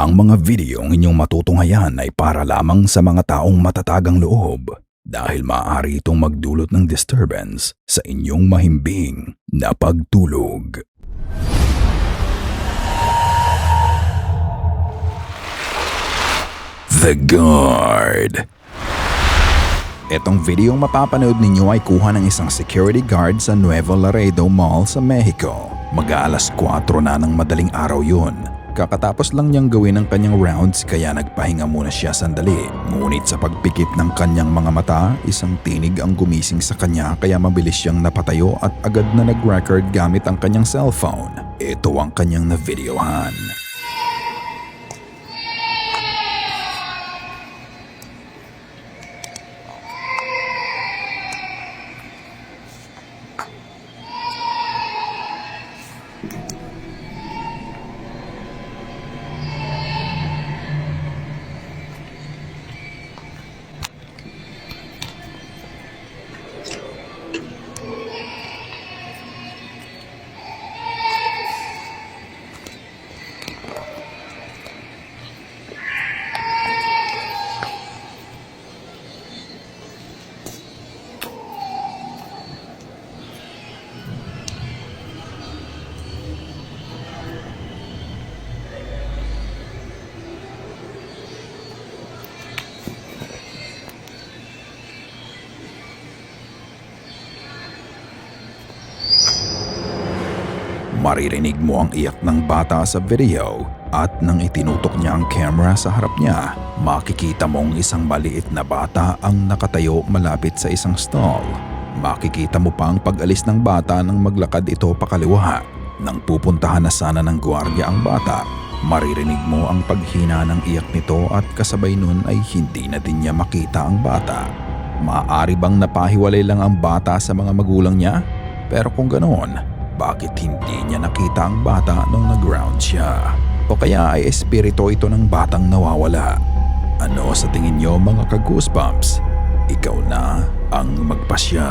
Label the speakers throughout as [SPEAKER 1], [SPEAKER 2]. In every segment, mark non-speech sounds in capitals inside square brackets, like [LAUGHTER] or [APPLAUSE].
[SPEAKER 1] Ang mga videong inyong matutunghayan ay para lamang sa mga taong matatagang loob dahil maaari itong magdulot ng disturbance sa inyong mahimbing na pagtulog. The Guard Itong videong mapapanood ninyo ay kuha ng isang security guard sa Nuevo Laredo Mall sa Mexico. Mag-aalas 4 na ng madaling araw yun. Kakatapos lang niyang gawin ang kanyang rounds kaya nagpahinga muna siya sandali. Ngunit sa pagpikit ng kanyang mga mata, isang tinig ang gumising sa kanya kaya mabilis siyang napatayo at agad na nag-record gamit ang kanyang cellphone. Ito ang kanyang na-videohan. Maririnig mo ang iyak ng bata sa video at nang itinutok niya ang camera sa harap niya, makikita mong isang maliit na bata ang nakatayo malapit sa isang stall. Makikita mo pa ang pag-alis ng bata nang maglakad ito pakaliwa. Nang pupuntahan na sana ng gwardiya ang bata, maririnig mo ang paghina ng iyak nito at kasabay nun ay hindi na din niya makita ang bata. Maaari bang napahiwalay lang ang bata sa mga magulang niya? Pero kung ganoon, bakit hindi niya nakita ang bata nung nag-ground siya? O kaya ay espiritu ito ng batang nawawala? Ano sa tingin niyo mga ka-goosebumps? Ikaw na ang magpasya.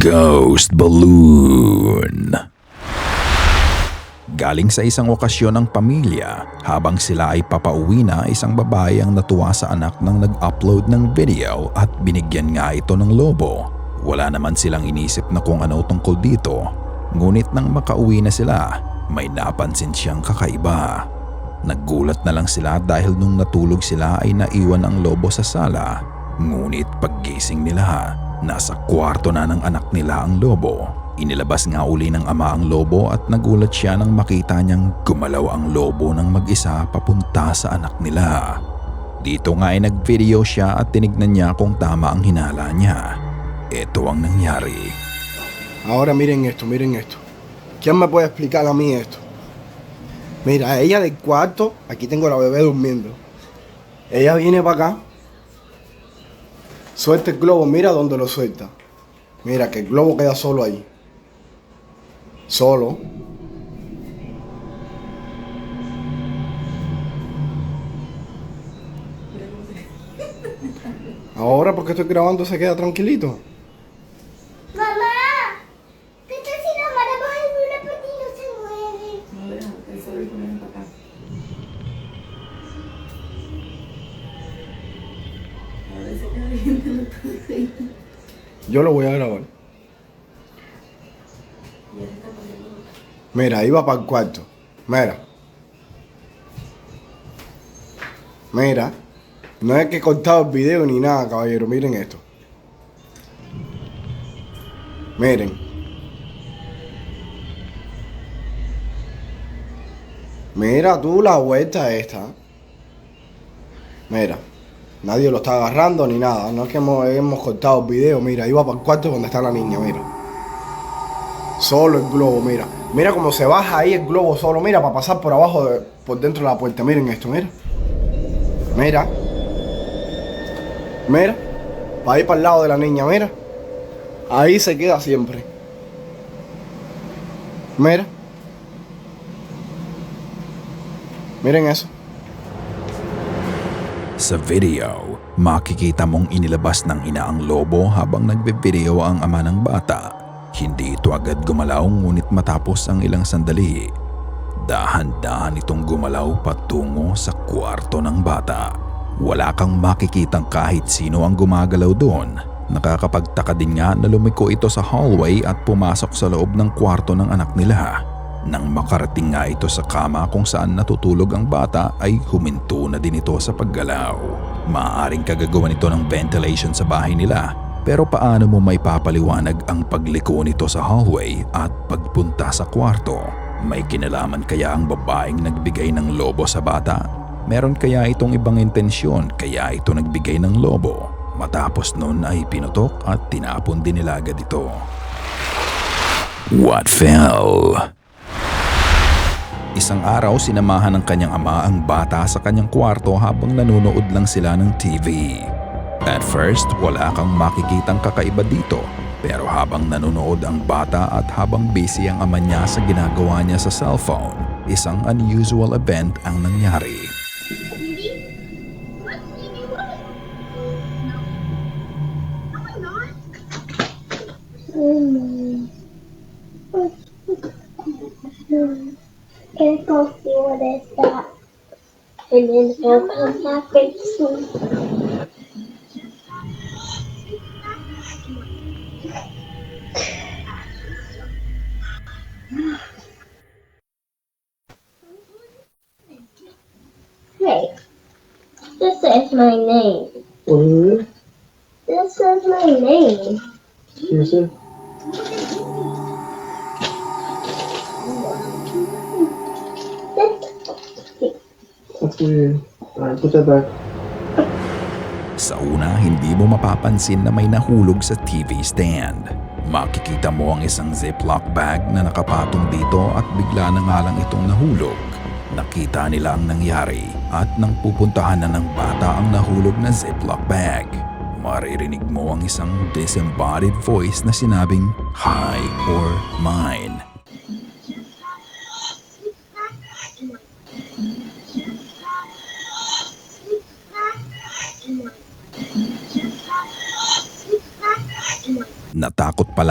[SPEAKER 1] Ghost Balloon Galing sa isang okasyon ng pamilya, habang sila ay papauwi na isang babae ang natuwa sa anak nang nag-upload ng video at binigyan nga ito ng lobo. Wala naman silang inisip na kung ano tungkol dito, ngunit nang makauwi na sila, may napansin siyang kakaiba. Naggulat na lang sila dahil nung natulog sila ay naiwan ang lobo sa sala. Ngunit paggising nila, nasa kwarto na ng anak nila ang lobo. Inilabas nga uli ng ama ang lobo at nagulat siya nang makita niyang gumalaw ang lobo ng mag-isa papunta sa anak nila. Dito nga ay nag-video siya at tinignan niya kung tama ang hinala niya. Ito ang.
[SPEAKER 2] Ahora miren esto, miren esto. ¿Quién me puede explicar a mí esto? Mira, ella del cuarto, aquí tengo a la bebé durmiendo. Ella viene para acá, suelta el globo, mira dónde lo suelta. Mira que el globo queda solo ahí. Solo. Ahora porque estoy grabando se queda tranquilito. Yo lo voy a grabar. Mira, iba para el cuarto. Mira. Mira. No es que he cortado el video ni nada, caballero. Miren esto. Miren. Mira tú la vuelta esta. Mira. Nadie lo está agarrando ni nada. No es que hemos, hemos cortado el video. Mira, iba para el cuarto donde está la niña. Mira. Solo el globo, mira. Mira cómo se baja ahí el globo solo. Mira, para pasar por abajo, de- por dentro de la puerta. Miren esto, mira. Mira. Mira. Para ir para el lado de la niña, mira. Ahí se queda siempre. Mira. Miren eso.
[SPEAKER 1] Sa video, makikita mong inilabas ng ina ang lobo habang nagbe-video ang ama ng bata. Hindi ito agad gumalaw ngunit matapos ang ilang sandali. Dahan-dahan itong gumalaw patungo sa kwarto ng bata. Wala kang makikitang kahit sino ang gumagalaw doon. Nakakapagtaka din nga na lumiko ito sa hallway at pumasok sa loob ng kwarto ng anak nila. Nang makarating nga ito sa kama kung saan natutulog ang bata ay huminto na din ito sa paggalaw. Maaaring kagagawa nito ng ventilation sa bahay nila pero paano mo may papaliwanag ang pagliko nito sa hallway at pagpunta sa kwarto? May kinalaman kaya ang babaeng nagbigay ng lobo sa bata? Meron kaya itong ibang intensyon kaya ito nagbigay ng lobo? Matapos nun ay pinutok at tinapon din nila agad ito. What fell? Isang araw sinamahan ng kanyang ama ang bata sa kanyang kwarto habang nanonood lang sila ng TV. At first, wala kang makikitang kakaiba dito. Pero habang nanonood ang bata at habang busy ang ama niya sa ginagawa niya sa cellphone, isang unusual event ang nangyari.
[SPEAKER 3] Gonna go see what is that. And then I'll come back very soon. Hey, this is my name.
[SPEAKER 2] What is it?
[SPEAKER 3] This is my name.
[SPEAKER 2] Yes, weird. Alright, back.
[SPEAKER 1] Sa una, hindi mo mapapansin na may nahulog sa TV stand. Makikita mo ang isang ziplock bag na nakapatong dito at bigla na nga lang itong nahulog. Nakita nila ang nangyari at nang pupuntahan na ng bata ang nahulog na ziplock bag. Maririnig mo ang isang disembodied voice na sinabing, Hi or mine.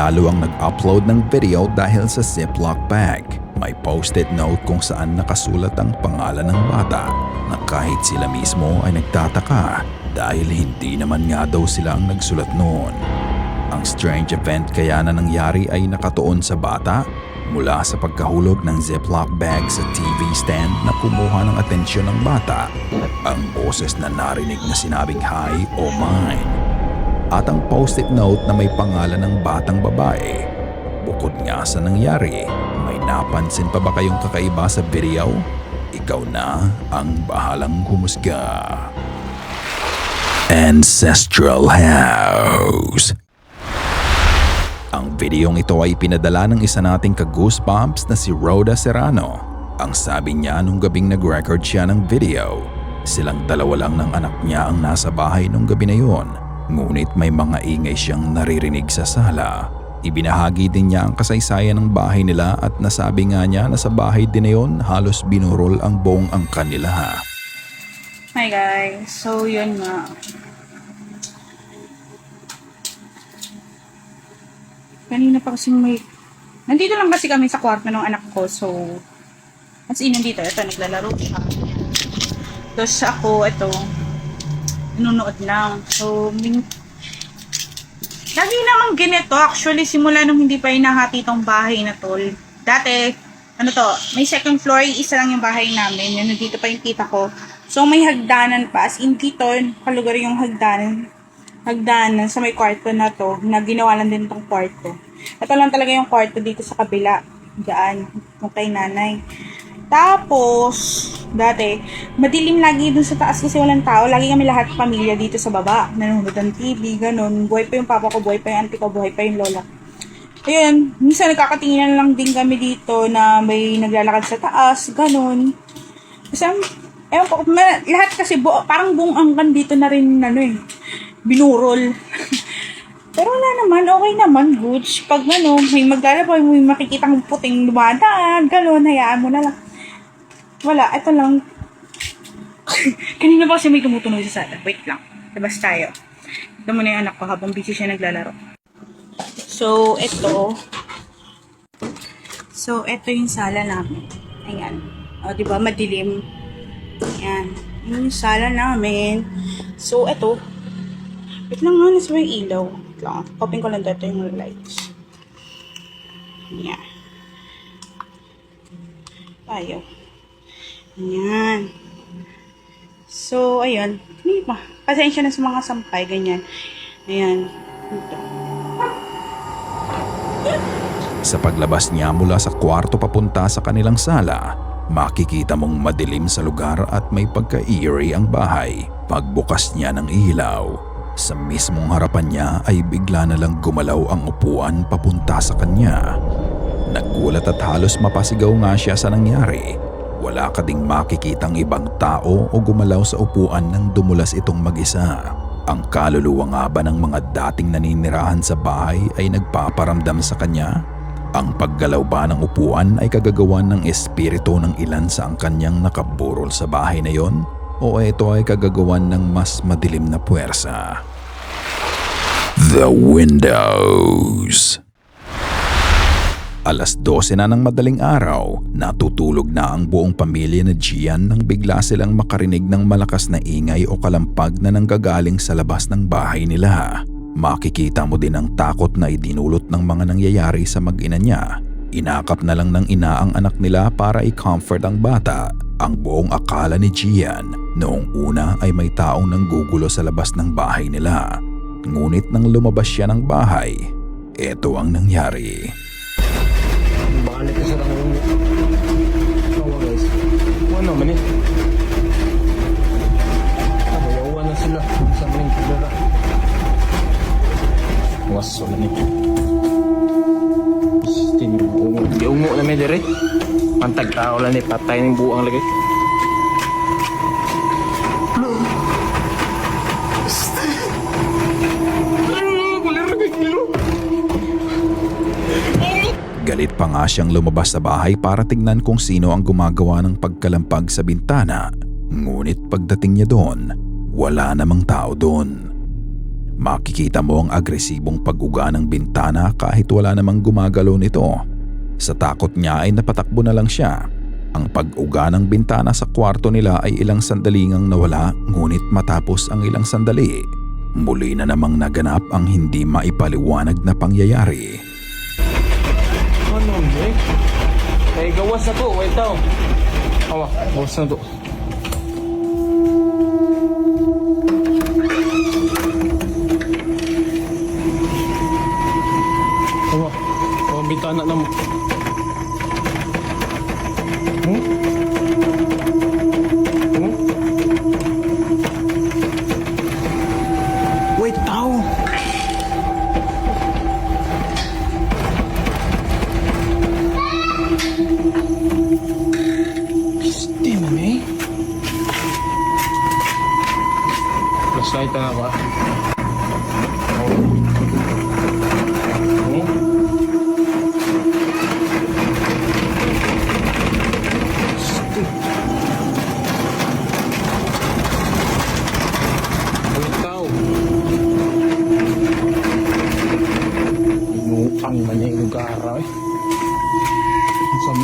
[SPEAKER 1] Palalo ang nag-upload ng video dahil sa Ziploc bag. May post-it note kung saan nakasulat ang pangalan ng bata na kahit sila mismo ay nagtataka dahil hindi naman nga daw sila ang nagsulat noon. Ang strange event kaya na nangyari ay nakatuon sa bata mula sa pagkahulog ng Ziploc bag sa TV stand na kumuha ng atensyon ng bata. Ang boses na narinig na sinabing hi o mine at ang post-it note na may pangalan ng batang babae. Bukod nga sa nangyari, may napansin pa ba kayong kakaiba sa video? Ikaw na ang bahalang humusga. Ancestral House Ang videong ito ay pinadala ng isa nating ka-goosebumps na si Rhoda Serrano. Ang sabi niya nung gabing nag-record siya ng video, silang dalawa lang ng anak niya ang nasa bahay nung gabi na yon. Ngunit may mga ingay siyang naririnig sa sala. Ibinahagi din niya ang kasaysayan ng bahay nila at nasabi nga niya na sa bahay din na yon halos binurol ang buong angkan nila.
[SPEAKER 4] Hi guys, so yun nga. Kanina pa kasi may... Nandito lang kasi kami sa kwarto ng anak ko, so... As in, nandito, ito, naglalaro siya. Tapos ako, ito, nanonood lang. So, min... Lagi naman ganito, actually, simula nung hindi pa inahati tong bahay na tol. Dati, ano to, may second floor, isa lang yung bahay namin. Yan, nandito pa yung tita ko. So, may hagdanan pa. As in, dito, kalugar yung hagdanan. Hagdanan sa may kwarto na to, na ginawa lang din tong kwarto. Ito lang talaga yung kwarto dito sa kabila. Diyan, yung kay nanay. Tapos, dati, madilim lagi dun sa taas kasi walang tao. Lagi kami lahat pamilya dito sa baba. Nanonood ng TV, ganun. Buhay pa yung papa ko, buhay pa yung auntie ko, buhay pa yung lola. Ayun, minsan nagkakatinginan lang din kami dito na may naglalakad sa taas, ganun. Kasi, ewan ko, lahat kasi bu- parang buong angkan dito na rin, ano eh, binurol. [LAUGHS] Pero wala naman, okay naman, goods. Pag ano, may maglalaba, may makikita kong puting dumadaan, ganun, hayaan mo na lang. Wala, ito lang. [LAUGHS] Kanina pa kasi may tumutunog sa sala. Wait lang. Labas tayo. Ito muna yung anak ko habang busy siya naglalaro. So, ito. So, ito yung sala namin. Ayan. O, di ba? Madilim. Ayan. Yun yung sala namin. So, eto. Wait lang nga, nasa may ilaw. Wait lang. Kopin ko lang dito yung lights. Ayan. Tayo. Ayan. So, ayun. Hindi pa. Pasensya na sa mga sampay, ganyan. Ayan. Ito.
[SPEAKER 1] Sa paglabas niya mula sa kwarto papunta sa kanilang sala, makikita mong madilim sa lugar at may pagka-eerie ang bahay. Pagbukas niya ng ilaw, sa mismong harapan niya ay bigla na lang gumalaw ang upuan papunta sa kanya. Nagulat at halos mapasigaw nga siya sa nangyari. Wala ka ding makikitang ibang tao o gumalaw sa upuan nang dumulas itong mag-isa. Ang kaluluwa nga ba ng mga dating naninirahan sa bahay ay nagpaparamdam sa kanya? Ang paggalaw ba ng upuan ay kagagawan ng espiritu ng ilan sa ang kanyang nakaburol sa bahay na yon? O ito ay kagagawan ng mas madilim na puwersa? The Windows Alas 12 na ng madaling araw, natutulog na ang buong pamilya na Gian nang bigla silang makarinig ng malakas na ingay o kalampag na nanggagaling sa labas ng bahay nila. Makikita mo din ang takot na idinulot ng mga nangyayari sa mag-ina niya. Inakap na lang ng ina ang anak nila para i-comfort ang bata. Ang buong akala ni Gian noong una ay may taong nanggugulo sa labas ng bahay nila. Ngunit nang lumabas siya ng bahay, ito ang nangyari.
[SPEAKER 5] May dire. Pantag tao lang ni patay ng buang lagi.
[SPEAKER 1] Galit pa nga siyang lumabas sa bahay para tingnan kung sino ang gumagawa ng pagkalampag sa bintana. Ngunit pagdating niya doon, wala namang tao doon. Makikita mo ang agresibong pag-uga ng bintana kahit wala namang gumagalaw nito. Sa takot niya ay napatakbo na lang siya. Ang pag-uga ng bintana sa kwarto nila ay ilang sandali ngang nawala ngunit matapos ang ilang sandali, muli na namang naganap ang hindi maipaliwanag na pangyayari.
[SPEAKER 5] Ano ni? Eh gawas na to. Wait tao. Awa. Gawas na to.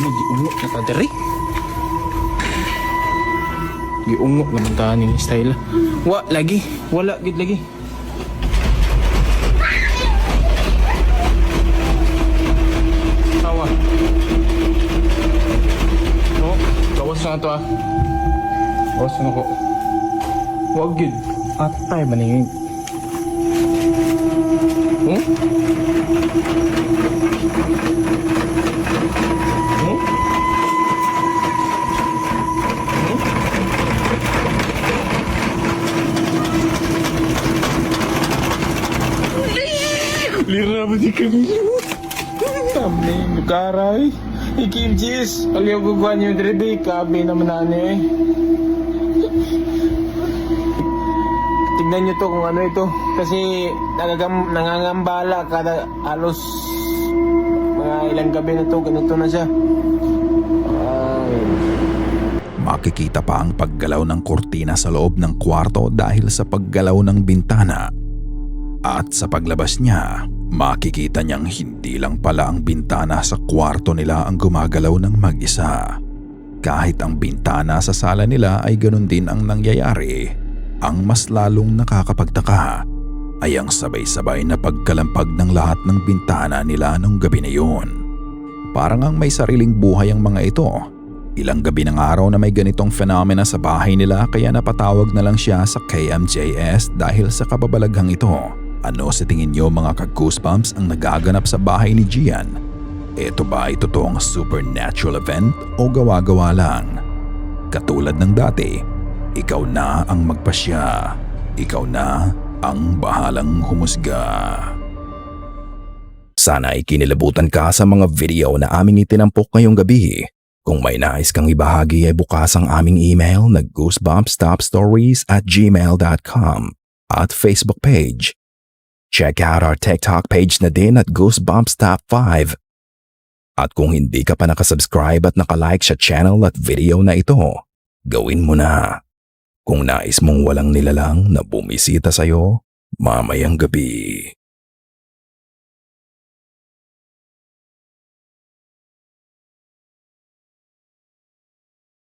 [SPEAKER 5] Di ulo na kadiri. Giungo naman ta ning style. Wa lagi, wala gid lagi. Tawa. No, gawas na to ah. Gawas na ko. Wag gid. Atay man ning. Hmm? Hmm? Kami? Lukaray. Ikim Jis, aliw guguan yung dribi, kami naman nani eh. Tignan nyo to kung ano ito. Kasi nagagam, nangangambala kada halos mga ilang gabi na to, ganito na siya. Ay.
[SPEAKER 1] Makikita pa ang paggalaw ng kortina sa loob ng kwarto dahil sa paggalaw ng bintana. At sa paglabas niya, makikita niyang hindi lang pala ang bintana sa kwarto nila ang gumagalaw ng mag-isa. Kahit ang bintana sa sala nila ay ganun din ang nangyayari, ang mas lalong nakakapagtaka ay ang sabay-sabay na pagkalampag ng lahat ng bintana nila nung gabi na yun. Parang ang may sariling buhay ang mga ito. Ilang gabi ng araw na may ganitong phenomena sa bahay nila kaya napatawag na lang siya sa KMJS dahil sa kababalaghang ito. Ano sa tingin niyo mga ka-goosebumps ang nagaganap sa bahay ni Gian? Ito ba ay totoong supernatural event o gawa-gawa lang? Katulad ng dati, ikaw na ang magpasya. Ikaw na ang bahalang humusga. Sana ay kinilabutan ka sa mga video na aming itinampok ngayong gabi. Kung may nais kang ibahagi ay bukas ang aming email na goosebumpstopstories at gmail.com at Facebook page. Check out our TikTok page na din at Goosebumps Top 5. At kung hindi ka pa nakasubscribe at nakalike sa channel at video na ito, gawin mo na. Kung nais mong walang nilalang na bumisita sa'yo, mamayang gabi.